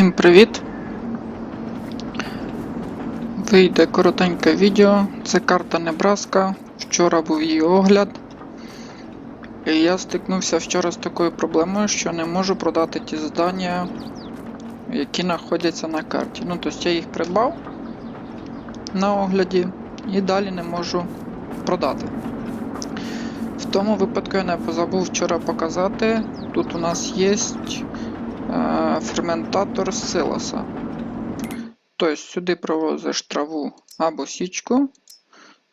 Всім привіт! Вийде коротеньке відео. Це карта Небраска. Вчора був її огляд. І я стикнувся вчора з такою проблемою, що не можу продати ті здання, які знаходяться на карті. Ну, тобто я їх придбав на огляді і далі не можу продати. В тому випадку я не позабув вчора показати. Тут у нас є е, ферментатор силоса. Тобто сюди провозиш траву або січку.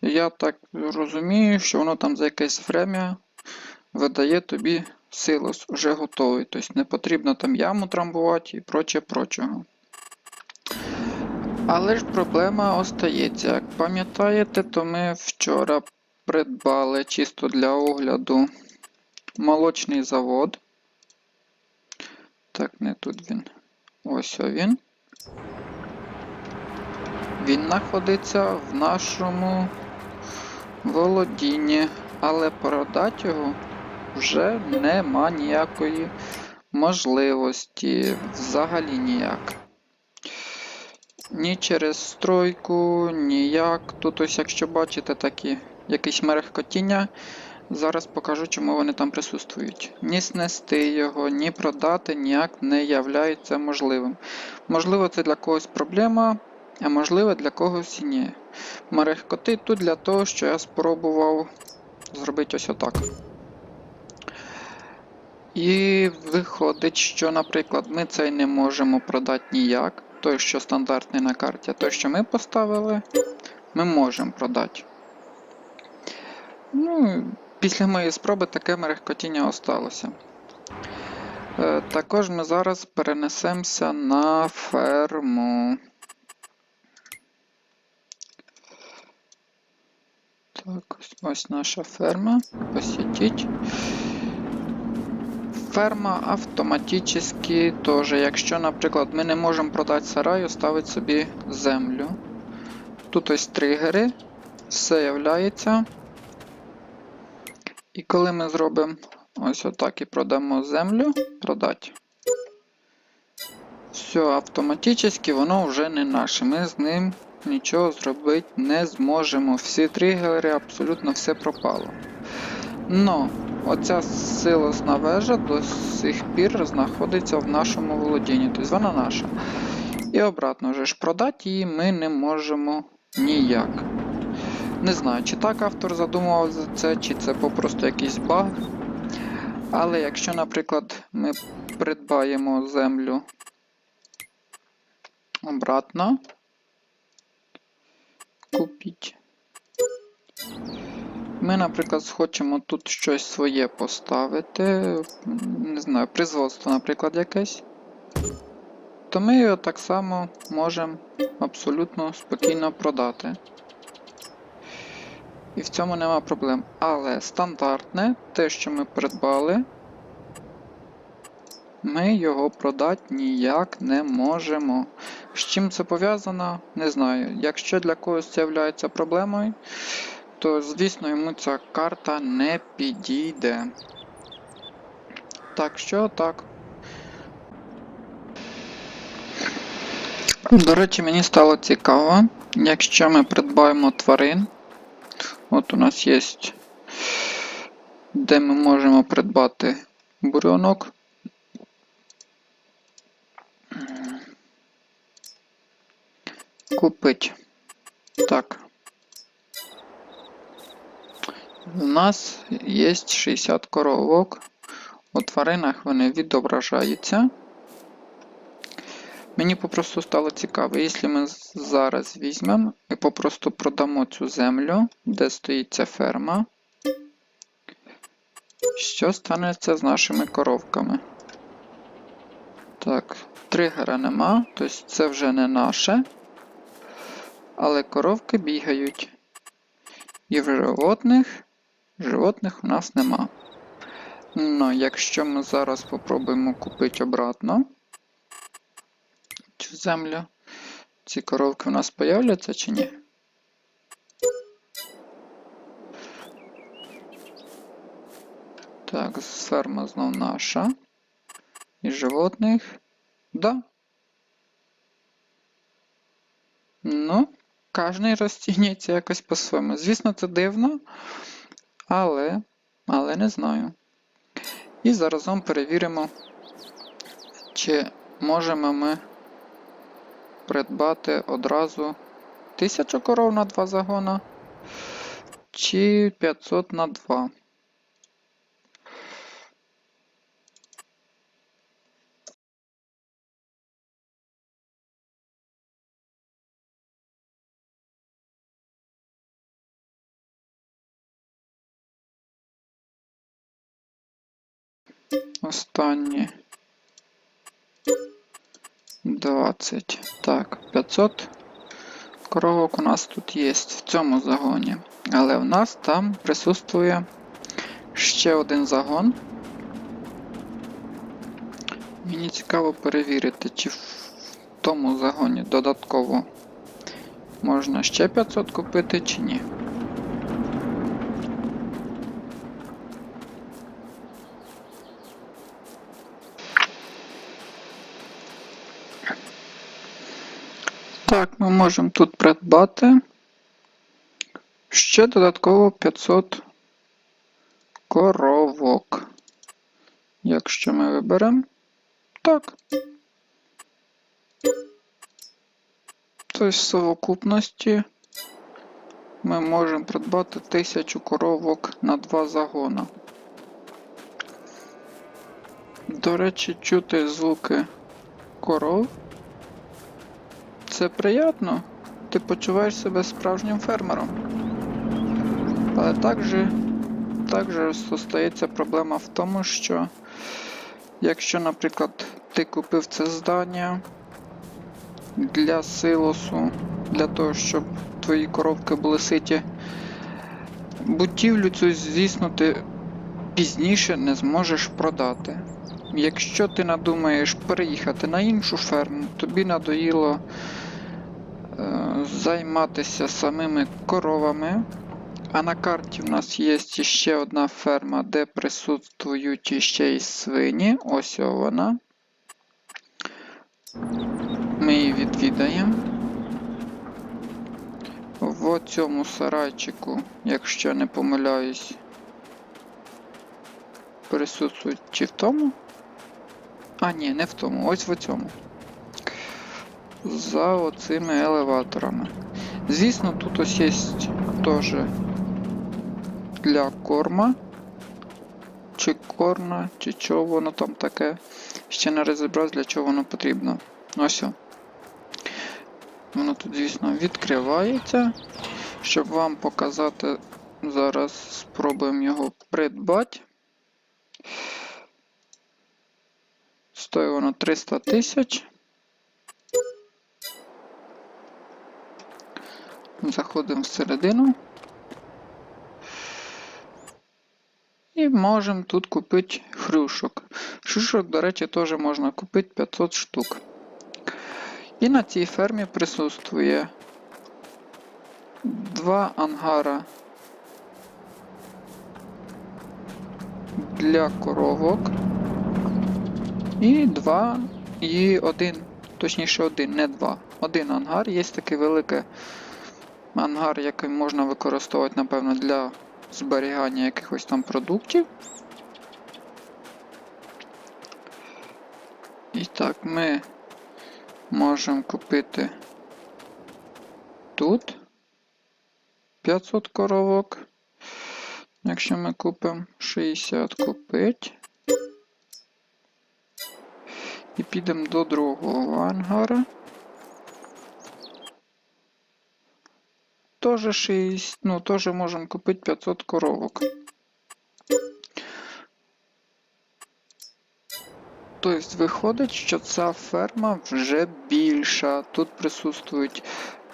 Я так розумію, що воно там за якесь время видає тобі силос вже готовий. Тобто не потрібно там яму трамбувати і проче прочого. Але ж проблема остається. Як пам'ятаєте, то ми вчора придбали чисто для огляду молочний завод. Так, не тут він. Ось він. Він знаходиться в нашому володінні, але продати його вже нема ніякої можливості. Взагалі ніяк. Ні через стройку, ніяк. Тут ось, якщо бачите такі якісь мерехкотіння, зараз покажу, чому вони там присутствують. Ні снести його, ні продати ніяк не являється можливим. Можливо, це для когось проблема, а можливо для когось і ні. Мерехкоти тут для того, що я спробував зробити ось отак. І виходить, що, наприклад, ми цей не можемо продати ніяк. Той, що стандартний на карті, а той, що ми поставили, ми можемо продати. Ну, після моєї спроби таке мерехкотіння осталося. Е, також ми зараз перенесемося на ферму. Так, ось, наша ферма. Посітіть. Ферма автоматично теж, якщо, наприклад, ми не можемо продати сараю, ставить собі землю. Тут ось тригери, все являється. І коли ми зробимо ось отак і продамо землю, продати, все автоматично воно вже не наше. Ми з ним нічого зробити не зможемо. Всі тригери, абсолютно все пропало. Но оця силосна вежа до сих пір знаходиться в нашому володінні, тобто вона наша. І обратно вже ж продати її ми не можемо ніяк. Не знаю, чи так автор задумував за це, чи це попросту якийсь баг. Але якщо, наприклад, ми придбаємо землю обратно, купіть. Ми, наприклад, хочемо тут щось своє поставити, не знаю, производство, наприклад, якесь, то ми його так само можемо абсолютно спокійно продати. І в цьому нема проблем. Але стандартне, те, що ми придбали, ми його продати ніяк не можемо. З чим це пов'язано, не знаю. Якщо для когось це є проблемою, то, звісно, йому ця карта не підійде. Так що так. До речі, мені стало цікаво, якщо ми придбаємо тварин. От у нас є, де ми можемо придбати бурьонок. Купить. Так. У нас є 60 коровок. У тваринах вони відображаються. Мені попросту стало цікаво, якщо ми зараз візьмемо і попросту продамо цю землю, де стоїть ця ферма, що станеться з нашими коровками? Так, тригера нема, тобто це вже не наше. Але коровки бігають. І в животних, животних у нас нема. Ну, якщо ми зараз спробуємо купити обратно цю землю, ці коровки у нас появляться чи ні? Так, ферма знов наша. І животних. Да. Ну, кожен розцінюється якось по-своєму. Звісно, це дивно, але, але не знаю. І заразом перевіримо, чи можемо ми придбати одразу 1000 коров на 2 загона, чи 500 на 2. Останні 20. Так, 500 коровок у нас тут є в цьому загоні. Але в нас там присутствує ще один загон. Мені цікаво перевірити, чи в тому загоні додатково можна ще 500 купити, чи ні. Так, ми можемо тут придбати ще додатково 500 коровок. Якщо ми виберемо так. Тобто в совокупності ми можемо придбати 1000 коровок на 2 загона. До речі, чути звуки коров. Це приємно. Ти почуваєш себе справжнім фермером. Але також, також зостається проблема в тому, що якщо, наприклад, ти купив це здання для силосу, для того, щоб твої коровки були ситі, будівлю цю, звісно, ти пізніше не зможеш продати. Якщо ти надумаєш переїхати на іншу ферму, тобі надоїло займатися самими коровами. А на карті в нас є ще одна ферма, де присутствують ще й свині. Ось вона. Ми її відвідаємо. В цьому сарайчику, якщо не помиляюсь, присутствують чи в тому? А, ні, не в тому, ось в цьому. За оцими елеваторами. Звісно, тут ось є теж для корма. Чи корна, чи чого воно там таке. Ще не розібрався, для чого воно потрібно. Ось. Воно тут, звісно, відкривається. Щоб вам показати, зараз спробуємо його придбати. Стоїть воно 300 тисяч. Заходимо всередину. І можемо тут купити хрюшок. Хрюшок, до речі, теж можна купити 500 штук. І на цій фермі присутствує два ангара для коровок. І два, і один, точніше один, не два. Один ангар. Є такий великий ангар, який можна використовувати, напевно, для зберігання якихось там продуктів. І так, ми можемо купити тут 500 коровок. Якщо ми купимо 60 купить. І підемо до другого ангара. Тоже 6, ну, тоже можемо купити 500 коровок. Тобто виходить, що ця ферма вже більша. Тут присутствують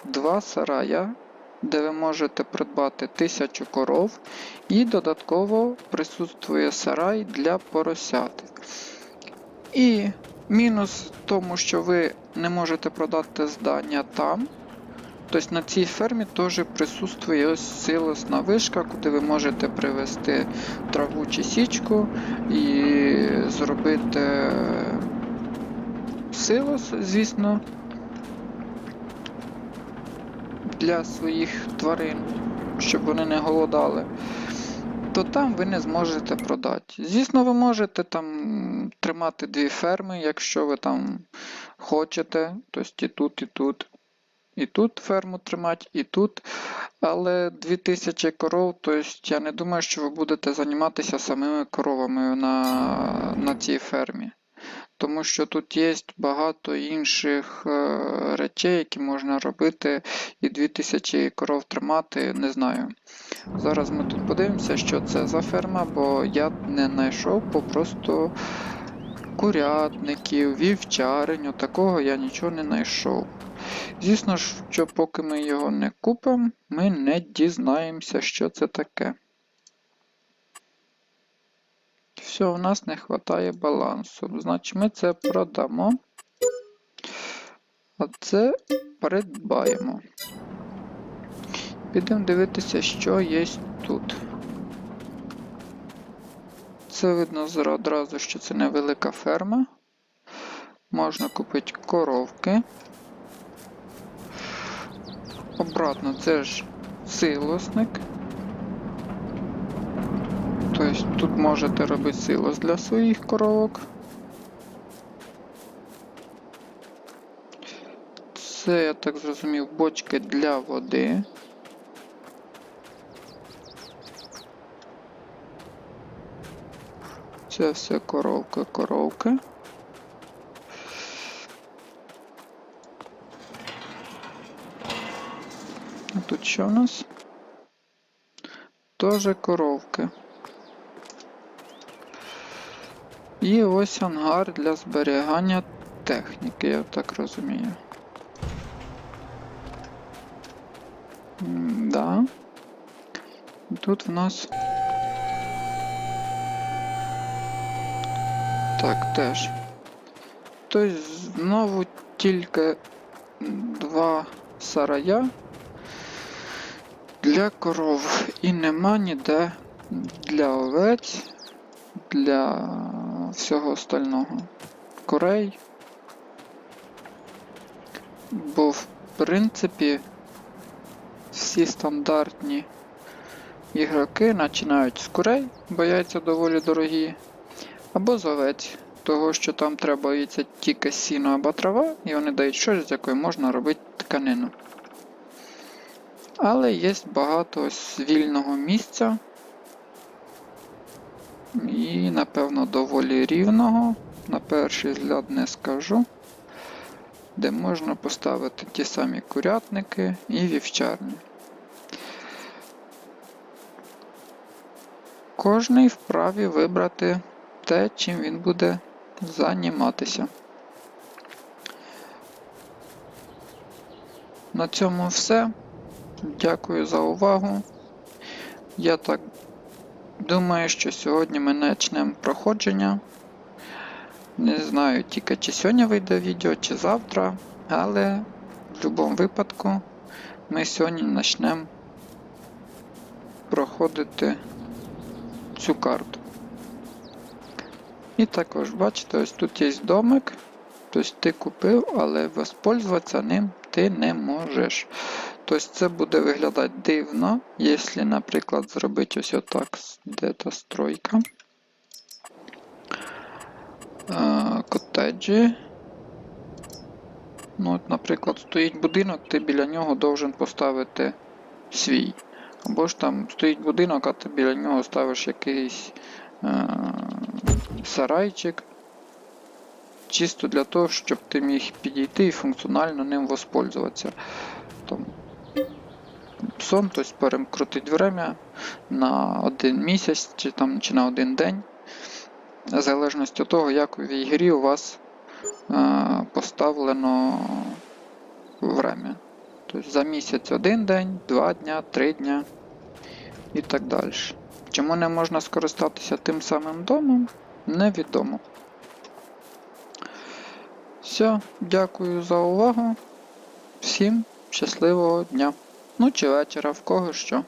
два сарая, де ви можете придбати 1000 коров, і додатково присутствує сарай для поросят. І мінус тому, що ви не можете продати здання там. Тобто на цій фермі теж присутствує ось силосна вишка, куди ви можете привезти траву чи січку і зробити силос, звісно. для своїх тварин, щоб вони не голодали, то там ви не зможете продати. Звісно, ви можете там тримати дві ферми, якщо ви там хочете, тобто і тут, і тут. І тут ферму тримати, і тут. Але 2000 коров, тобто я не думаю, що ви будете займатися самими коровами на, на цій фермі. Тому що тут є багато інших е, речей, які можна робити, і 2000 коров тримати, не знаю. Зараз ми тут подивимося, що це за ферма, бо я не знайшов попросту курятників, вівчарень, такого я нічого не знайшов. Звісно ж, що поки ми його не купимо, ми не дізнаємося, що це таке. Все, у нас не вистачає балансу. Значить, ми це продамо. А це придбаємо. Підемо дивитися, що є тут. Це видно одразу, що це невелика ферма. Можна купити коровки. Обратно, це ж силосник. Тобто тут можете робити силос для своїх коровок. Це, я так зрозумів, бочки для води. Це все коровка, коровка. Тут що у нас? Тоже коровки. І ось ангар для зберігання техніки, я так розумію. М, Да. Тут в нас. Так, теж. Тобто знову тільки два сарая для коров. І нема ніде для овець, для всього остального. Курей. Бо в принципі всі стандартні ігроки починають з курей, бо яйця доволі дорогі, або з овець, того що там треба яйця тільки сіно або трава, і вони дають щось, з якої можна робити тканину. Але є багато вільного місця. І, напевно, доволі рівного, на перший взгляд не скажу, де можна поставити ті самі курятники і вівчарні. Кожний вправі вибрати те, чим він буде займатися. На цьому все. Дякую за увагу. Я так думаю, що сьогодні ми почнемо проходження. Не знаю тільки чи сьогодні вийде відео, чи завтра, але в будь-якому випадку ми сьогодні почнемо проходити цю карту. І також, бачите, ось тут є домик. Тобто ти купив, але воспользуватися ним ти не можеш. Тобто це буде виглядати дивно, якщо, наприклад, зробити ось отак, де та стройка. Котеджі. Ну, от, наприклад, стоїть будинок, ти біля нього должен поставити свій. Або ж там стоїть будинок, а ти біля нього ставиш якийсь е, сарайчик. Чисто для того, щоб ти міг підійти і функціонально ним воспользуватися. Там, сон, тобто перекрутить время на один місяць чи, там, чи на один день. В залежності від того, як в ігрі у вас е, поставлено время. Тобто за місяць один день, два дня, три дня і так далі. Чому не можна скористатися тим самим домом, невідомо. Все, дякую за увагу. Всім щасливого дня. Ну чи вечора, в кого що.